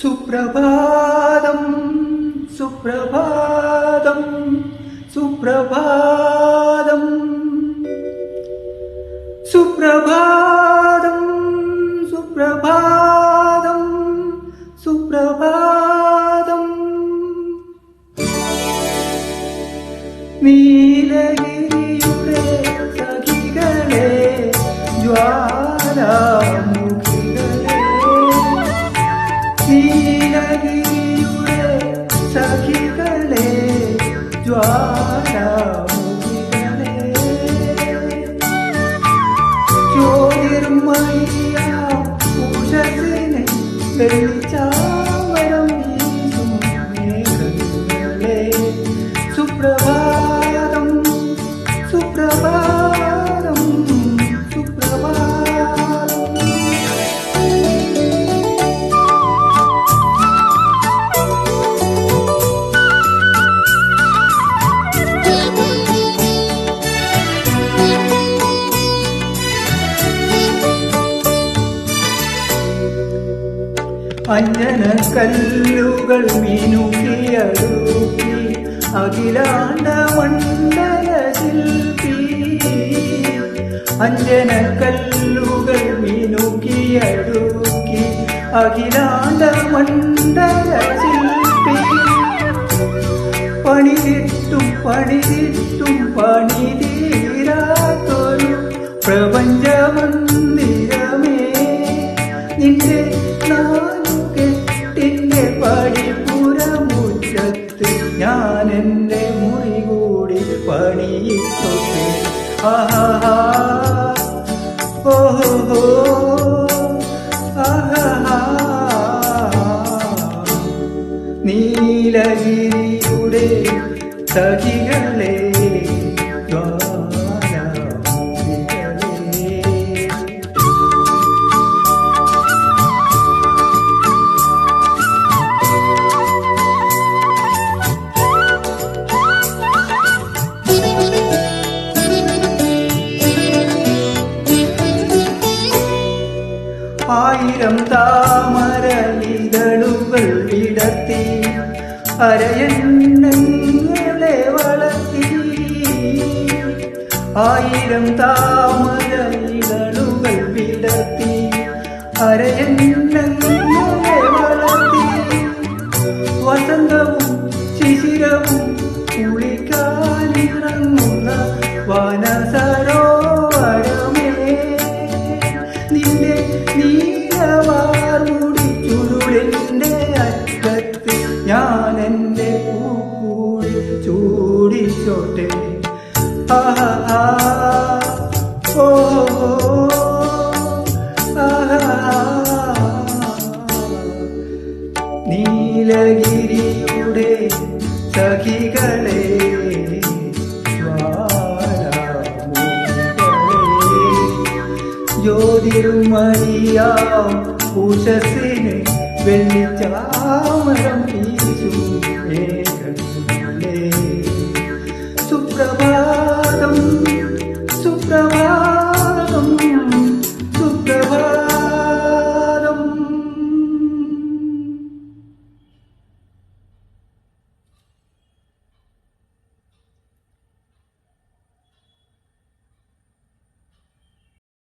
सुप्रभातं सुप्रभातं सुप्रभा നീലഗിരിയുടെ സഖികളെ ജ്വാലാമുഖികളെ. നീലഗിരിയുടെ സഖികളെ ജ്വാലാമുഖികളെ. ജ്യോതിർമയ ഉഷസിനെ വെളിച്ചാമരം അഞ്ജന കല്ലുകൾ മിനുക്കിയടൂക്കി അഖിലാണ്ട മണ്ഡല ശില്പി. അഞ്ജന കല്ലുകൾ മീനുകിയൂക്കി അഖിലാണ്ട മണ്ഡല ശില്പി. പണിതിട്ടും പണിതിട്ടും പണിതീരാത്തൊരു പ്രപഞ്ചമന്ദിരമേ. നിന്റെ പടിപ്പുറമുറ്റത്ത് ഞാൻ എന്റെ മുറി കൂടി പണിയിട്ടൊക്കെ ആഹാ ഓഹോ. ആഹാ നീലഗിരിയുടെ സഖികളെ ആയിരം താമര വിടത്തി അരയണ്ണങ്ങളെ വളർത്തി. ആയിരം താമര വിടത്തി അരയണ്ണങ്ങളെ വളർത്തി. വസന്തവും ശിശിരവും കുളിക്കാനിറങ്ങുന്ന വനസരോവരമേ ഞാൻ എന്റെ പൂക്കൂടി ചൂടിച്ചോട്ടെ. ആഹാ നീലഗിരിയുടെ സഖികളെ ഉഷസിനെ ഉഷസിന് വെള്ളിച്ചാമരം വീശും